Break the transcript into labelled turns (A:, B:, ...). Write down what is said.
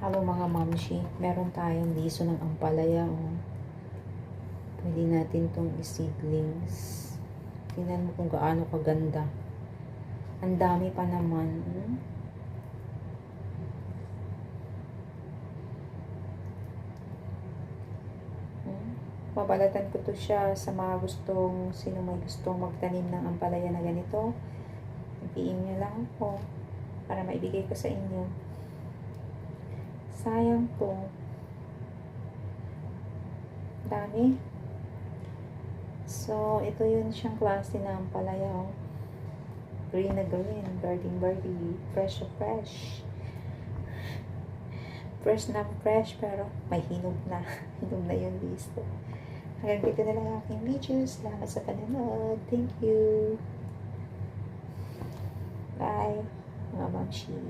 A: Hello mga mamshi, meron tayong liso ng ampalaya. Oh. Pwede natin tong isidlings. Tingnan mo kung gaano kaganda. Ang dami pa naman. Hmm? Hmm? Babalatan ko to siya sa mga gustong, sino may gustong magtanim ng ampalaya na ganito. PM niyo lang ako para maibigay ko sa inyo. Sayang to. Dami. So, ito yun siyang klase ng palaya. Oh. Green na green. Birding birdie. Fresh na fresh. Fresh na fresh pero may hinog na. hinog na yung listo. Hanggang dito na lang ang aking video. Salamat sa panonood. Thank you. Bye. Mga mamshi.